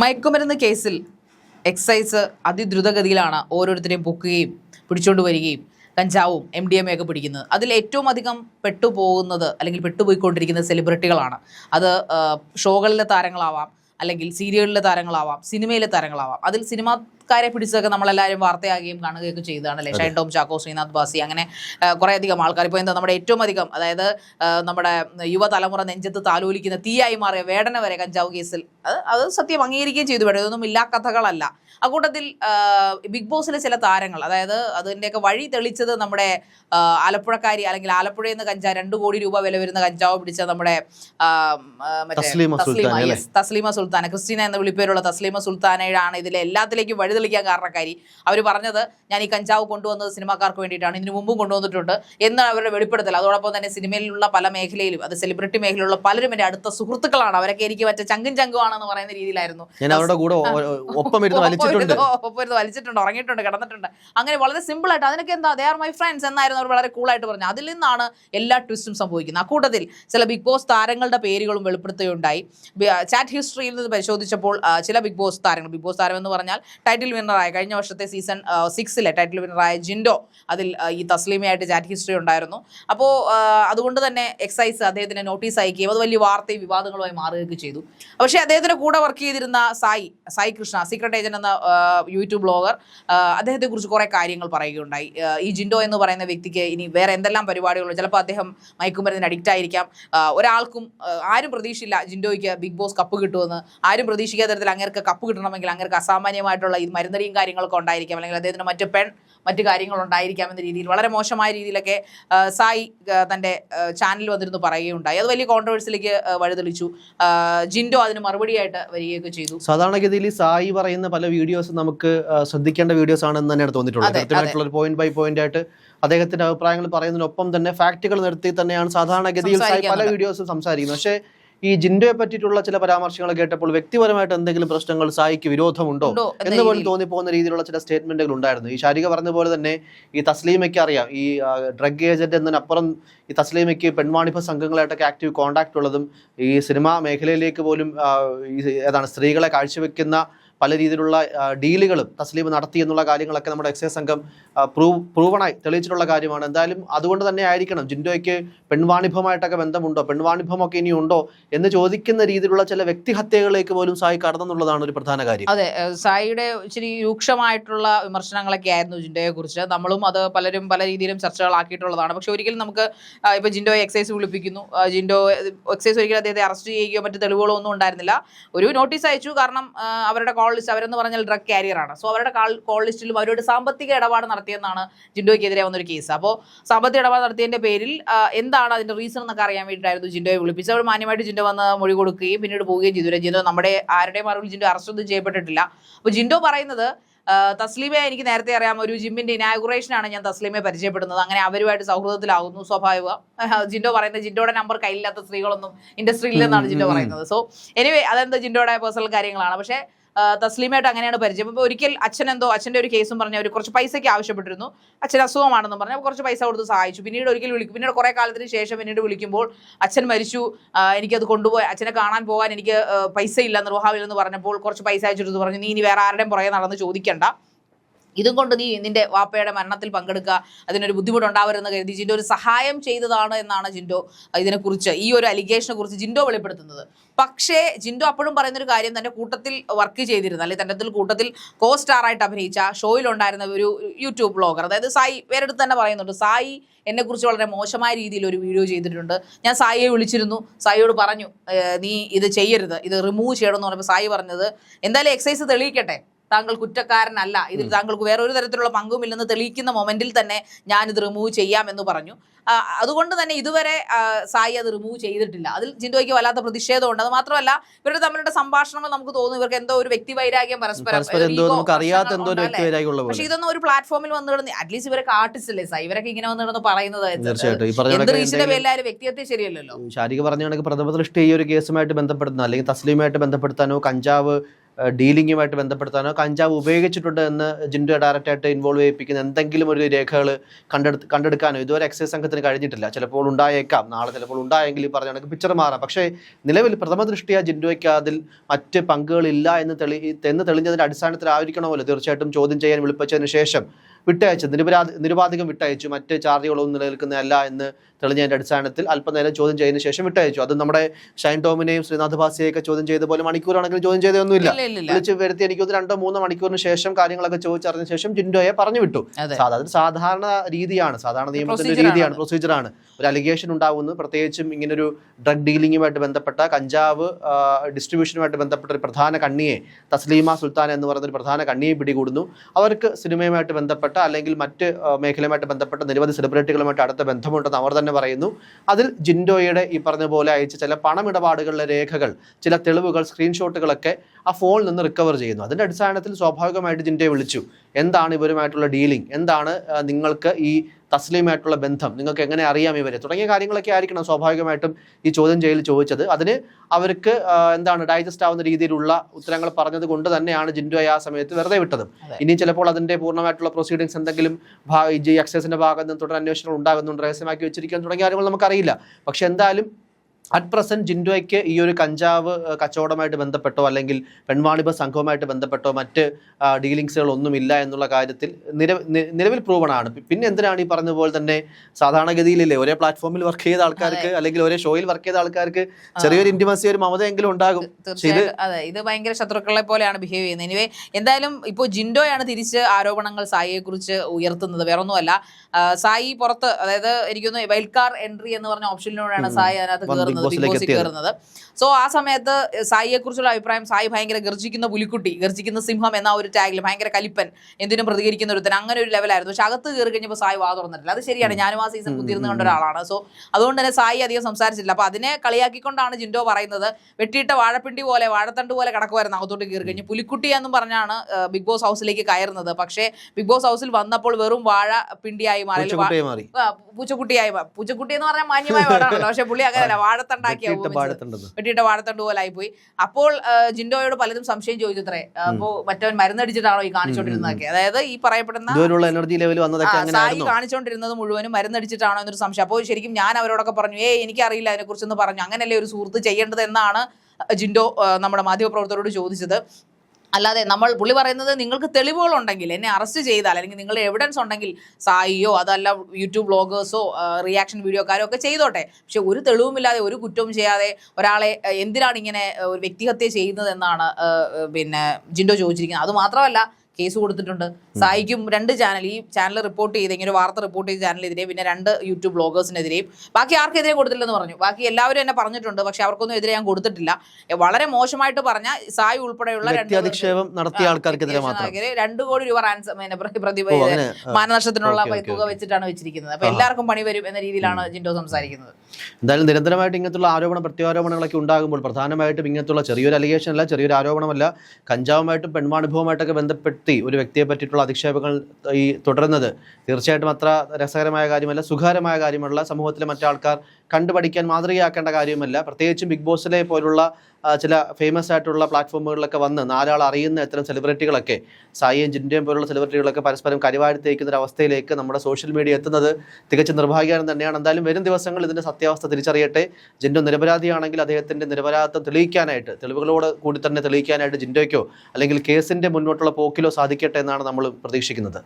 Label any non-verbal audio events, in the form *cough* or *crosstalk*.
മയക്കുമരുന്ന് കേസിൽ എക്സൈസ് അതിദ്രുതഗതിയിലാണ് ഓരോരുത്തരെയും പൊക്കുകയും പിടിച്ചുകൊണ്ട് വരികയും കഞ്ചാവും എം ഡി എം ഒക്കെ പിടിക്കുന്നത്. അതിൽ ഏറ്റവും അധികം പെട്ടുപോകുന്നത് അല്ലെങ്കിൽ പെട്ടുപോയിക്കൊണ്ടിരിക്കുന്ന സെലിബ്രിറ്റികളാണ്. അത് ഷോകളിലെ താരങ്ങളാവാം അല്ലെങ്കിൽ സീരിയലിലെ താരങ്ങളാവാം സിനിമയിലെ താരങ്ങളാവാം. അതിൽ സിനിമാക്കാരെ പിടിച്ചതൊക്കെ നമ്മളെല്ലാവരും വാർത്തയാകുകയും കാണുകയൊക്കെ ചെയ്തതാണല്ലേ? ഷൈൻ ടോം ചാക്കോ ശ്രീനാഥ് ബാസി അങ്ങനെ കുറേയധികം അധികം ആൾക്കാർ. ഇപ്പോൾ എന്താ നമ്മുടെ ഏറ്റവും അധികം അതായത് നമ്മുടെ യുവതലമുറ നെഞ്ചത്ത് താലോലിക്കുന്ന തീയായി മാറിയ വേടന വരെ കഞ്ചാവ് കേസിൽ അത് അത് സത്യം അംഗീകരിക്കുകയും ചെയ്തു. വേണം ഇതൊന്നും ഇല്ലാ കഥകളല്ല. അക്കൂട്ടത്തിൽ ബിഗ് ബോസിലെ ചില താരങ്ങൾ അതായത് അതിന്റെയൊക്കെ വഴി തെളിച്ചത് നമ്മുടെ ആലപ്പുഴക്കാരി അല്ലെങ്കിൽ ആലപ്പുഴയിൽ നിന്ന് കഞ്ചാവ് രണ്ട് കോടി രൂപ വില വരുന്ന കഞ്ചാവ് പിടിച്ച നമ്മുടെ മറ്റേ തസ്ലീമ സുൽത്താന തസ്ലീമ സുൽത്താന ക്രിസ്റ്റീന എന്ന വിളിപ്പേരുള്ള തസ്ലീമ സുൽത്താനയാണ് ഇതിലെ എല്ലാത്തിലേക്കും വഴി തെളിക്കാൻ കാരണക്കാരി. അവർ പറഞ്ഞത് ഞാൻ ഈ കഞ്ചാവ് കൊണ്ടുവന്നത് സിനിമാക്കാർക്ക് വേണ്ടിയിട്ടാണ്. ഇതിനു മുമ്പും കൊണ്ടുവന്നിട്ടുണ്ട് എന്നാണ് അവരുടെ വെളിപ്പെടുത്തൽ. അതോടൊപ്പം തന്നെ സിനിമയിലുള്ള പല മേഖലയിലും അത് സെലിബ്രിറ്റി മേഖലയിലുള്ള പലരും എന്റെ അടുത്ത സുഹൃത്തുക്കളാണ്. അവരൊക്കെ എനിക്ക് മറ്റേ ചങ്കും ചങ്കുവാണെന്ന് പറയുന്ന രീതിയിലായിരുന്നു. ഞാൻ അവരുടെ കൂടെ ഒപ്പം ഇരുന്ന് വലിച്ചിട്ടുണ്ട് ഇരുന്ന് ഒപ്പം ഇരുന്ന് വലിച്ചിട്ടുണ്ട്. ഉറങ്ങിയിട്ടുണ്ട് കിടന്നിട്ടുണ്ട്. അങ്ങനെ വളരെ സിമ്പിൾ ആയിട്ട് അതിനൊക്കെ എന്താ ദേ ആർ മൈ ഫ്രണ്ട്സ് എന്നായിരുന്നു അവർ വളരെ കൂളായിട്ട് പറഞ്ഞു അതിൽ നിന്നാണ് എല്ലാ ട്വിസ്റ്റും സംഭവിക്കുന്നത്. അക്കൂട്ടത്തിൽ ചില ബിഗ് ബോസ് താരങ്ങളുടെ പേരുകളും വെളിപ്പെടുത്തുകയുണ്ടായി. ചാറ്റ് ഹിസ്റ്ററിയിൽ നിന്ന് പരിശോധിച്ചപ്പോൾ ചില ബിഗ് ബോസ് താരങ്ങൾ ബിഗ് ബോസ് താരം എന്ന് പറഞ്ഞാൽ ടൈറ്റിൽ വിന്നറായ കഴിഞ്ഞ വർഷത്തെ സീസൺ സിക്സിലെ ടൈറ്റിൽ വിന്നറായ ജിൻഡോ അതിൽ ഈ തസ്ലീമയായിട്ട് ചാറ്റ് ഹിസ്റ്ററി ഉണ്ടായിരുന്നു. അപ്പോൾ അതുകൊണ്ട് തന്നെ എക്സൈസ് അദ്ദേഹത്തിന് നോട്ടീസ് അയക്കുകയും അത് വലിയ വാർത്തയും വിവാദങ്ങളുമായി മാറുകയൊക്കെ ചെയ്തു. പക്ഷേ അദ്ദേഹത്തിന്റെ കൂടെ വർക്ക് ചെയ്തിരുന്ന സായി സായി കൃഷ്ണ സീക്രട്ട് ഏജന്റ് എന്ന യൂട്യൂബ് ബ്ലോഗർ അദ്ദേഹത്തെ കുറിച്ച് കുറേ കാര്യങ്ങൾ പറയുകയുണ്ടായി. ഈ ജിൻഡോ എന്ന് പറയുന്ന വ്യക്തിക്ക് ഇനി വേറെ എന്തെല്ലാം പരിപാടികളോ ചിലപ്പോൾ അദ്ദേഹം മയക്കുമരുന്നിന് അഡിക്റ്റ് ആയിരിക്കാം. ഒരാൾക്കും ആരും പ്രതീക്ഷയില്ല ജിൻഡോയ്ക്ക് ബിഗ് ബോസ് കപ്പ് കിട്ടുമെന്ന്. ആരും പ്രതീക്ഷിക്കാത്ത തരത്തിൽ അങ്ങേർക്ക് കപ്പ് കിട്ടണമെങ്കിൽ അങ്ങേർക്ക് അസാമാന്യമായിട്ടുള്ള മരുന്നടിയും കാര്യങ്ങളൊക്കെ ഉണ്ടായിരിക്കാം. അല്ലെങ്കിൽ അദ്ദേഹത്തിന് മറ്റു പെൺ മറ്റു കാര്യങ്ങൾ ഉണ്ടായിരിക്കാം എന്ന രീതിയിൽ വളരെ മോശമായ രീതിയിലൊക്കെ സായി തന്റെ ചാനൽ വന്നിരുന്നു പറയുകയുണ്ടായി. അത് വലിയ കോൺട്രവേഴ്സിലേക്ക് വഴിതെളിച്ചു. ജിൻഡോ അതിന് മറുപടിയായിട്ട് വരികയൊക്കെ ചെയ്തു. സാധാരണഗതിയിൽ സായി പറയുന്ന പല വീഡിയോസ് നമുക്ക് ശ്രദ്ധിക്കേണ്ട വീഡിയോസ് ആണെന്ന് തന്നെയാണ് തോന്നിയിട്ടുള്ളത്. കൃത്യമായിട്ടുള്ള പോയിന്റ് ബൈ പോയിന്റ് ആയിട്ട് അദ്ദേഹത്തിന്റെ അഭിപ്രായങ്ങൾ പറയുന്നതിനൊപ്പം തന്നെ ഫാക്ടുകൾ നിർത്തി തന്നെയാണ് സാധാരണഗതിയിൽ സായി പല. വീഡിയോസും സംസാരിക്കുന്നത്. പക്ഷേ ഈ ജിൻഡോയെ പറ്റിയിട്ടുള്ള ചില പരാമർശങ്ങൾ കേട്ടപ്പോൾ വ്യക്തിപരമായിട്ട് എന്തെങ്കിലും പ്രശ്നങ്ങൾ സായിക്ക് വിരോധമുണ്ടോ എന്ന് പോലും തോന്നിപ്പോകുന്ന രീതിയിലുള്ള ചില സ്റ്റേറ്റ്മെന്റുകൾ ഉണ്ടായിരുന്നു. ഈ ശാരിക പറഞ്ഞ പോലെ തന്നെ ഈ തസ്ലീമയ്ക്ക് അറിയാം. ഈ ഡ്രഗ് ഏജന്റ് എന്നതിനപ്പുറം ഈ തസ്ലീമയ്ക്ക് പെൺവാണിഭ സംഘങ്ങളായിട്ടൊക്കെ ആക്റ്റീവ് കോണ്ടാക്ട് ഉള്ളതും ഈ സിനിമാ മേഖലയിലേക്ക് പോലും ഏതാണ് സ്ത്രീകളെ കാഴ്ചവെക്കുന്ന പല രീതിയിലുള്ള ഡീലുകളും തസ്ലീം നടത്തി എന്നുള്ള കാര്യങ്ങളൊക്കെ നമ്മുടെ എക്സൈസ് സംഘം പ്രൂവ് പ്രൂവണായി തെളിയിച്ചിട്ടുള്ള കാര്യമാണ്. എന്തായാലും അതുകൊണ്ട് തന്നെ ആയിരിക്കണം. ജിൻഡോയ്ക്ക് പെൺവാണിഭമായിട്ടൊക്കെ ബന്ധമുണ്ടോ? പെൺവാണിഭമൊക്കെ ഇനി ഉണ്ടോ? എന്ന് ചോദിക്കുന്ന രീതിയിലുള്ള ചില വ്യക്തിഹത്യകളിലേക്ക് പോലും സായി കടന്നെന്നുള്ളതാണ് ഒരു പ്രധാന കാര്യം. അതെ സായിയുടെ ഇച്ചിരി രൂക്ഷമായിട്ടുള്ള വിമർശനങ്ങളൊക്കെ ആയിരുന്നു ജിൻഡോയെ കുറിച്ച്. നമ്മളും അത് പലരും പല രീതിയിലും ചർച്ചകളാക്കിയിട്ടുള്ളതാണ്. പക്ഷെ ഒരിക്കലും നമുക്ക് ഇപ്പൊ ജിൻഡോയെ എക്സൈസ് വിളിപ്പിക്കുന്നു. ജിൻഡോ എക്സൈസ് ഒരിക്കലും അദ്ദേഹത്തെ അറസ്റ്റ് ചെയ്യുകയോ മറ്റു തെളിവുകളോ ഒന്നും ഉണ്ടായിരുന്നില്ല. ഒരു നോട്ടീസ് അയച്ചു. കാരണം അവരുടെ കോൾ ലിസ്റ്റ് അവരെന്ന് പറഞ്ഞാൽ ഡ്രഗ് കാരിയറാണ് സോ അവരുടെ കോൾ ലിസ്റ്റിലും അവരോട് സാമ്പത്തിക ഇടപാട് നടത്തിയെന്നാണ് ജിൻഡോയ്ക്കെതിരെ വന്നൊരു കേസ് അപ്പോൾ സാമ്പത്തിക ഇടപാട് നടത്തിയതിന്റെ പേരിൽ എന്താണ് അതിന്റെ റീസൺ എന്നൊക്കെ അറിയാൻ വേണ്ടിയിട്ടായിരുന്നു ജിൻഡോയെ വിളിപ്പിച്ച് അവർ മാന്യമായിട്ട് ജിൻഡോ വന്ന് മൊഴി കൊടുക്കുകയും പിന്നീട് പോവുകയും ചെയ്തു. ജിൻഡോ നമ്മുടെ ആരുടെയും അറിവിൽ ജിൻഡോ അറസ്റ്റ് ഒന്നും ചെയ്യപ്പെട്ടിട്ടില്ല. അപ്പോൾ ജിൻഡോ പറയുന്നത് തസ്ലീമെ എനിക്ക് നേരത്തെ അറിയാം. ഒരു ജിമ്മിന്റെ ഇനാഗുറേഷനാണ് ഞാൻ തസ്ലീമയെ പരിചയപ്പെടുന്നത്. അങ്ങനെ അവരുമായിട്ട് സൗഹൃദത്തിലാകുന്നു സ്വാഭാവിക. ജിൻഡോ പറയുന്നത് ജിൻഡോയുടെ നമ്പർ കയ്യിലില്ലാത്ത സ്ത്രീകളൊന്നും ഇൻഡസ്ട്രിയിൽ നിന്നാണ് ജിൻഡോ. പറയുന്നത്. സോ എനിവേ അതെന്താ ജിൻഡോയുടെ പേഴ്സണൽ കാര്യങ്ങളാണ്. പക്ഷേ തസ്ലീമായിട്ട് അങ്ങനെയാണ് പരിചയം. അപ്പോൾ ഒരിക്കൽ അച്ഛൻ എന്തോ അച്ഛന്റെ ഒരു കേസും പറഞ്ഞ അവർ കുറച്ച് പൈസയ്ക്ക് ആവശ്യപ്പെട്ടിരുന്നു. അച്ഛൻ അസുഖമാണെന്ന് പറഞ്ഞു കുറച്ച് പൈസ കൊടുത്ത് സഹായിച്ചു. പിന്നീട് ഒരിക്കൽ വിളിക്കും. പിന്നീട് കുറേ കാലത്തിന് ശേഷം പിന്നീട് വിളിക്കുമ്പോൾ അച്ഛൻ മരിച്ചു. എനിക്കത് കൊണ്ടുപോയി അച്ഛനെ കാണാൻ പോകാൻ എനിക്ക് പൈസ ഇല്ല നിർവാഹമില്ലെന്ന് പറഞ്ഞപ്പോൾ കുറച്ച് പൈസ അയച്ചിട്ട് പറഞ്ഞു നീ ഇനി വേറെ ആരുടെയും പുറകെ നടന്ന് ചോദിക്കണ്ട. ഇതും കൊണ്ട് നീ നിന്റെ വാപ്പയുടെ മരണത്തിൽ പങ്കെടുക്കുക. അതിനൊരു ബുദ്ധിമുട്ടുണ്ടാവരുതെന്ന് കരുതി ജിൻഡോ ഒരു സഹായം ചെയ്തതാണ് എന്നാണ് ജിൻഡോ ഇതിനെക്കുറിച്ച് ഈ ഒരു അലിഗേഷനെ കുറിച്ച് ജിൻഡോ വെളിപ്പെടുത്തുന്നത്. പക്ഷേ ജിൻഡോ അപ്പോഴും പറയുന്ന ഒരു കാര്യം തന്റെ കൂട്ടത്തിൽ വർക്ക് ചെയ്തിരുന്ന. അല്ലെങ്കിൽ തന്റെ കൂട്ടത്തിൽ കോ സ്റ്റാർ ആയിട്ട് അഭിനയിച്ച ഷോയിലുണ്ടായിരുന്ന ഒരു യൂട്യൂബ് ബ്ലോഗർ അതായത് സായി വേറെടുത്ത് തന്നെ പറയുന്നുണ്ട് സായി എന്നെക്കുറിച്ച് വളരെ മോശമായ രീതിയിൽ ഒരു വീഡിയോ ചെയ്തിട്ടുണ്ട്. ഞാൻ സായിയെ വിളിച്ചിരുന്നു. സായിയോട് പറഞ്ഞു നീ ഇത് ചെയ്യരുത്. ഇത് റിമൂവ് ചെയ്യണമെന്ന് പറഞ്ഞപ്പോൾ സായി പറഞ്ഞത് എന്തായാലും എക്സൈസ് തെളിയിക്കട്ടെ. താങ്കൾ കുറ്റക്കാരനല്ല. ഇതിൽ താങ്കൾക്ക് വേറെ ഒരു തരത്തിലുള്ള പങ്കുമില്ലെന്ന് തെളിയിക്കുന്ന മൊമെന്റിൽ തന്നെ ഞാനിത് റിമൂവ് ചെയ്യാമെന്ന് പറഞ്ഞു. അതുകൊണ്ട് തന്നെ ഇതുവരെ സായി അത് റിമൂവ് ചെയ്തിട്ടില്ല. അതിൽ ജിൻഡോയ്ക്ക് വല്ലാത്ത പ്രതിഷേധമുണ്ട്. അത് മാത്രമല്ല ഇവരുടെ തമ്മിലുള്ള സംഭാഷണങ്ങൾ നമുക്ക് തോന്നുന്നു ഇവർക്ക് എന്തോ ഒരു വ്യക്തി വൈരാഗ്യം പരസ്പരം പക്ഷെ ഇതൊന്നും ഒരു പ്ലാറ്റ്ഫോമിൽ വന്നു കിടന്ന് അറ്റ്ലീസ്റ്റ് ഇവരൊക്കെ ആർട്ടിസ്റ്റ് അല്ലേ? സായി ഇവരൊക്കെ ഇങ്ങനെ വന്നു കിടന്ന് പറയുന്നത് എന്ത് പേരിലായാലും വ്യക്തിഹത്യ ശരിയല്ലല്ലോ. ശാരിക പറഞ്ഞ കണക്ക് പ്രഥമ ദൃഷ്ടി ഈ ഒരു കേസുമായിട്ട് ബന്ധപ്പെടുത്തുന്ന അല്ലെങ്കിൽ തസ്ലീമായിട്ട് ബന്ധപ്പെടുത്താനോ കഞ്ചാവ് ഡീലിങ്ങുമായിട്ട് ബന്ധപ്പെടുത്താനോ കഞ്ചാവ് ഉപയോഗിച്ചിട്ടുണ്ട് എന്ന് ജിൻഡോ ഡയറക്റ്റായിട്ട് ഇൻവോൾവ് ചെയ്യിപ്പിക്കുന്ന എന്തെങ്കിലും ഒരു രേഖകൾ കണ്ടെടുത്ത് കണ്ടെടുക്കാനോ ഇതുവരെ എക്സൈസ് സംഘത്തിന് കഴിഞ്ഞിട്ടില്ല. ചിലപ്പോൾ ഉണ്ടായേക്കാം. നാളെ ചിലപ്പോൾ ഉണ്ടായെങ്കിൽ പറഞ്ഞാണെങ്കിൽ പിക്ചർ മാറാം. പക്ഷേ നിലവിൽ പ്രഥമ ദൃഷ്ടിയ ജിൻഡോയ്ക്ക് അതിൽ മറ്റ് പങ്കുകളില്ല എന്ന് തെളി എന്ന് തെളിഞ്ഞതിന്റെ അടിസ്ഥാനത്തിലായിരിക്കണമല്ലോ തീർച്ചയായിട്ടും ചോദ്യം ചെയ്യാൻ വിളിപ്പിച്ചതിന് ശേഷം വിട്ടയച്ചു. നിരുപരാധ നിരുപാധികം വിട്ടയച്ചു. മറ്റ് ചാർജുകളൊന്നും നിലനിൽക്കുന്നതല്ല എന്ന് തെളിഞ്ഞതിന്റെ അടിസ്ഥാനത്തിൽ അല്പനേരം ചോദ്യം ചെയ്തതിന് ശേഷം വിട്ടയച്ചു. അത് നമ്മുടെ ഷൈൻ ടോമിനെയും ശ്രീനാഥ് ഭാസിയെയൊക്കെ ചോദ്യം ചെയ്ത പോലെ മണിക്കൂറാണെങ്കിലും ചോദ്യം ചെയ്തൊന്നുമില്ല വിളിച്ച് വരുത്തി എനിക്ക് ഒന്ന് രണ്ടോ മൂന്നോ മണിക്കൂറിന് ശേഷം കാര്യങ്ങളൊക്കെ ചോദിച്ചറിഞ്ഞ ശേഷം ജിൻഡോയെ പറഞ്ഞു വിട്ടു. അതൊരു സാധാരണ സാധാരണ രീതിയാണ്. സാധാരണ നിയമത്തിന്റെ രീതിയാണ് ആണ്. പ്രൊസീജിയറാണ് ഒരു അലിഗേഷൻ ഉണ്ടാവുന്നു. പ്രത്യേകിച്ചും ഇങ്ങനൊരു ഡ്രഗ് ഡീലിംഗുമായിട്ട് ബന്ധപ്പെട്ട കഞ്ചാവ് ഡിസ്ട്രിബ്യൂഷനുമായിട്ട് ബന്ധപ്പെട്ട ഒരു പ്രധാന കണ്ണിയെ തസ്ലീമ സുൽത്താൻ എന്ന് പറയുന്ന ഒരു പ്രധാന കണ്ണിയെ പിടികൂടുന്നു. അവർക്ക് സിനിമയുമായിട്ട് ബന്ധപ്പെട്ട അല്ലെങ്കിൽ മറ്റ് മേഖലയുമായിട്ട് ബന്ധപ്പെട്ട നിരവധി സെലിബ്രിറ്റികളുമായിട്ട് അടുത്ത ബന്ധമുണ്ടെന്ന് അവർ തന്നെ പറയുന്നു. അതിൽ ജിൻഡോയുടെ ഈ പറഞ്ഞ പോലെ അയച്ച ചില പണമിടപാടുകളിലെ രേഖകൾ ചില തെളിവുകൾ സ്ക്രീൻഷോട്ടുകളൊക്കെ ആ ഫോണിൽ നിന്ന് റിക്കവർ ചെയ്യുന്നു. അതിന്റെ അടിസ്ഥാനത്തിൽ സ്വാഭാവികമായിട്ട് ജിൻഡോയെ വിളിച്ചു. എന്താണ് ഇവരുമായിട്ടുള്ള ഡീലിംഗ് എന്താണ് നിങ്ങൾക്ക് ഈ തസ്ലീമായിട്ടുള്ള ബന്ധം നിങ്ങൾക്ക് എങ്ങനെ അറിയാം ഇവരെ? തുടങ്ങിയ കാര്യങ്ങളൊക്കെ ആയിരിക്കണം സ്വാഭാവികമായിട്ടും ഈ ചോദ്യം ചെയ്യൽ ചോദിച്ചത്. അതിന് അവർക്ക് എന്താണ് ഡൈജസ്റ്റ് ആവുന്ന രീതിയിലുള്ള ഉത്തരങ്ങൾ പറഞ്ഞത് കൊണ്ട് തന്നെയാണ് ജിൻഡു ആ സമയത്ത് വെറുതെ വിട്ടത്. ഇനിയും ഇനി ചിലപ്പോൾ അതിന്റെ പൂർണമായിട്ടുള്ള പ്രൊസീഡിങ്സ് എന്തെങ്കിലും ജി എക്സൈസിന്റെ ഭാഗത്ത് നിന്ന് തുടർ അന്വേഷണം ഉണ്ടാകുന്നുണ്ട് രഹസ്യമാക്കി വെച്ചിരിക്കാൻ തുടങ്ങിയ കാര്യങ്ങൾ നമുക്കറിയില്ല. പക്ഷെ എന്തായാലും അറ്റ് പ്രസന്റ് ജിൻഡോയ്ക്ക് ഈ ഒരു കഞ്ചാവ് കച്ചവടമായിട്ട് ബന്ധപ്പെട്ടോ അല്ലെങ്കിൽ പെൺവാണിഭ സംഘവുമായിട്ട് ബന്ധപ്പെട്ടോ മറ്റ് ഡീലിങ്സുകൾ ഒന്നുമില്ല എന്നുള്ള കാര്യത്തിൽ നിലവിൽ പ്രൂവണാണ്. പിന്നെ എന്തിനാണ് ഈ പറഞ്ഞ പോലെ തന്നെ സാധാരണഗതിയിലല്ലേ ഒരേ പ്ലാറ്റ്ഫോമിൽ വർക്ക് ചെയ്ത ആൾക്കാർക്ക് അല്ലെങ്കിൽ ഒരേ ഷോയിൽ വർക്ക് ചെയ്ത ആൾക്കാർക്ക് ചെറിയൊരു ഇന്റിമസി ഒരു മമതയെങ്കിലും ഉണ്ടാകും. അതെ ഇത് ഭയങ്കര ശത്രുക്കളെ പോലെയാണ് ബിഹേവ് ചെയ്യുന്നത്. എനിവേ എന്തായാലും ഇപ്പോൾ ജിൻഡോയാണ് തിരിച്ച് ആരോപണങ്ങൾ സായിയെ കുറിച്ച് ഉയർത്തുന്നത്. വേറൊന്നുമല്ല. സായി പുറത്ത് അതായത് എനിക്കൊന്ന് വൈൽഡ് കാർ എൻട്രി എന്ന് പറഞ്ഞ ഓപ്ഷനിലൂടെയാണ്. സായി അതിനകത്ത് ബിഗ് കയറുന്നത് ബിഗ് ബോസിൽ കയറുന്നത്. സോ ആ സമയത്ത് സായിയെ കുറിച്ചുള്ള അഭിപ്രായം സായി ഭയങ്കര ഗർജിക്കുന്ന പുലിക്കുട്ടി ഗർജിക്കുന്ന സിംഹം എന്ന ഒരു ടാഗിൽ ഭയങ്കര കലിപ്പൻ എന്തിനും പ്രതികരിക്കുന്ന ഒരുത്തൻ അങ്ങനെ ഒരു ലെവലായിരുന്നു പക്ഷെ അകത്ത് കയറി കഴിഞ്ഞപ്പോൾ സായി വാ തുറന്നിട്ടില്ല. അത് ശരിയാണ് ഞാനും ആ സീസൺ കുത്തിരുന്ന് കണ്ട ഒരാളാണ്. സോ അതുകൊണ്ട് തന്നെ സായി അധികം സംസാരിച്ചില്ല അപ്പൊ അതിനെ കളിയാക്കിക്കൊണ്ടാണ് ജിൻഡോ പറയുന്നത് വെട്ടിയിട്ട വാഴപ്പിണ്ടി പോലെ വാഴത്തണ്ട് പോലെ കടക്കുമായിരുന്നു അകത്തോട്ട് കയറി കഴിഞ്ഞു. പുലിക്കുട്ടി എന്നും പറഞ്ഞാണ് ബിഗ് ബോസ് ഹൗസിലേക്ക് കയറുന്നത്. പക്ഷേ ബിഗ് ബോസ് ഹൗസിൽ വന്നപ്പോൾ വെറും വാഴ പിണ്ടിയായി മാറി പൂച്ചക്കുട്ടിയായി പൂച്ചക്കുട്ടി എന്ന് പറഞ്ഞാൽ മാന്യമായ *laughs* വാടാണല്ലോ. പക്ഷെ പുള്ളി അങ്ങനെയല്ല. വാഴത്തണ്ടാക്കിയ വെട്ടിയിട്ട വെട്ടിയിട്ട് വാഴത്തണ്ട് പോലെ ആയിപ്പോയി അപ്പോൾ ജിൻഡോയോട് പലതും സംശയം ചോദിച്ചത്രേ. അപ്പോ മറ്റവൻ മരുന്നടിച്ചിട്ടാണോ ഈ കാണിച്ചോണ്ടിരുന്നതൊക്കെ? അതായത് ഈ പറയപ്പെടുന്ന എനർജി ലെവൽ വന്നതൊക്കെ സായി കാണിച്ചോണ്ടിരുന്നത് മുഴുവനും മരുന്നടിച്ചിട്ടാണോ എന്നൊരു സംശയം. അപ്പോൾ ശരിക്കും ഞാൻ അവരോടൊക്കെ പറഞ്ഞു ഏ എനിക്കറിയില്ല അതിനെക്കുറിച്ചൊന്ന് പറഞ്ഞു. അങ്ങനെയല്ലേ ഒരു സുഹൃത്ത് ചെയ്യേണ്ടത് എന്നാണ് ജിൻഡോ നമ്മുടെ മാധ്യമപ്രവർത്തകരോട് ചോദിച്ചത്. അല്ലാതെ നമ്മൾ പുള്ളി പറയുന്നത് നിങ്ങൾക്ക് തെളിവുകളുണ്ടെങ്കിൽ എന്നെ അറസ്റ്റ് ചെയ്താൽ അല്ലെങ്കിൽ നിങ്ങൾ എവിഡൻസ് ഉണ്ടെങ്കിൽ സായിയോ അതല്ല യൂട്യൂബ് ബ്ലോഗേഴ്സോ റിയാക്ഷൻ വീഡിയോക്കാരോ ഒക്കെ ചെയ്തോട്ടെ. പക്ഷെ ഒരു തെളിവുമില്ലാതെ ഒരു കുറ്റവും ചെയ്യാതെ ഒരാളെ എന്തിനാണ് ഇങ്ങനെ ഒരു വ്യക്തിഹത്യ ചെയ്യുന്നത് എന്നാണ് പിന്നെ ജിൻഡോ ചോദിച്ചിരിക്കുന്നത്. അത് മാത്രമല്ല കേസ് കൊടുത്തിട്ടുണ്ട്. സായിക്കും രണ്ട് ചാനൽ ഈ ചാനൽ റിപ്പോർട്ട് ചെയ്ത് ഇങ്ങനെ ഒരു വാർത്ത റിപ്പോർട്ട് ചെയ്ത ചാനലിനെതിരെ പിന്നെ രണ്ട് യൂട്യൂബ് ബ്ലോഗേഴ്സിനെതിരെയും ബാക്കി ആർക്കെതിരെ കൊടുത്തില്ലെന്ന് പറഞ്ഞു. ബാക്കി എല്ലാവരും എന്നെ പറഞ്ഞിട്ടുണ്ട് പക്ഷെ അവർക്കൊന്നും എതിരെ ഞാൻ കൊടുത്തിട്ടില്ല. വളരെ മോശമായിട്ട് പറഞ്ഞ സായി ഉൾപ്പെടെയുള്ള അധിക്ഷേപം നടത്തിയ ആൾക്കാർക്കെതിരെ രണ്ട് കോടി രൂപ റാൻസം. മാനനഷ്ടത്തിനുള്ള തുക വെച്ചിട്ടാണ് വെച്ചിരിക്കുന്നത്. അപ്പൊ എല്ലാവർക്കും പണി വരും എന്ന രീതിയിലാണ് ജിൻഡോ സംസാരിക്കുന്നത്. എന്തായാലും നിരന്തരമായിട്ട് ഇങ്ങനത്തുള്ള ആരോപണ പ്രത്യാരോപണങ്ങളൊക്കെ ഉണ്ടാകുമ്പോൾ പ്രധാനമായിട്ടും ഇങ്ങനത്തുള്ള ചെറിയൊരു അലിഗേഷൻ അല്ല ചെറിയൊരു ആരോപണമല്ല. കഞ്ചാവുമായിട്ടും പെൺവാണിഭവുമായിട്ടൊക്കെ ബന്ധപ്പെടുത്തി ഒരു വ്യക്തിയെ പറ്റിയിട്ടുള്ള അധിക്ഷേപങ്ങൾ ഈ തുടരുന്നത്. തീർച്ചയായിട്ടും അത്ര രസകരമായ കാര്യമല്ല. സുഖകരമായ കാര്യമല്ല. സമൂഹത്തിലെ മറ്റാൾക്കാർ കണ്ടുപഠിക്കാൻ മാതൃകയാക്കേണ്ട കാര്യമല്ല. പ്രത്യേകിച്ചും ബിഗ് ബോസിലെ പോലുള്ള ചില ഫേമസ് ആയിട്ടുള്ള പ്ലാറ്റ്ഫോമുകളിലൊക്കെ വന്ന് നാലാൾ അറിയുന്ന ഇത്തരം സെലിബ്രിറ്റികളൊക്കെ സായി ജിൻഡയും പോലുള്ള സെലിബ്രിറ്റികളൊക്കെ പരസ്പരം കരിവാരി തേക്കുന്ന ഒരു അവസ്ഥയിലേക്ക് നമ്മുടെ സോഷ്യൽ മീഡിയ എത്തുന്നത് തികച്ചും നിർഭാഗ്യകരം തന്നെയാണ്. എന്തായാലും വരും ദിവസങ്ങൾ ഇതിന്റെ സത്യാവസ്ഥ തിരിച്ചറിയട്ടെ. ജിൻഡോ നിരപരാധിയാണെങ്കിൽ അദ്ദേഹത്തിന്റെ നിരപരാധിത്വം തെളിയിക്കാനായിട്ട് തെളിവുകളോട് കൂടി തന്നെ തെളിയിക്കാനായിട്ട് ജിൻഡോയ്ക്കോ അല്ലെങ്കിൽ കേസിന്റെ മുന്നോട്ടുള്ള പോക്കിലോ സാധിക്കട്ടെ എന്നാണ് നമ്മൾ പ്രതീക്ഷിക്കുന്നത്.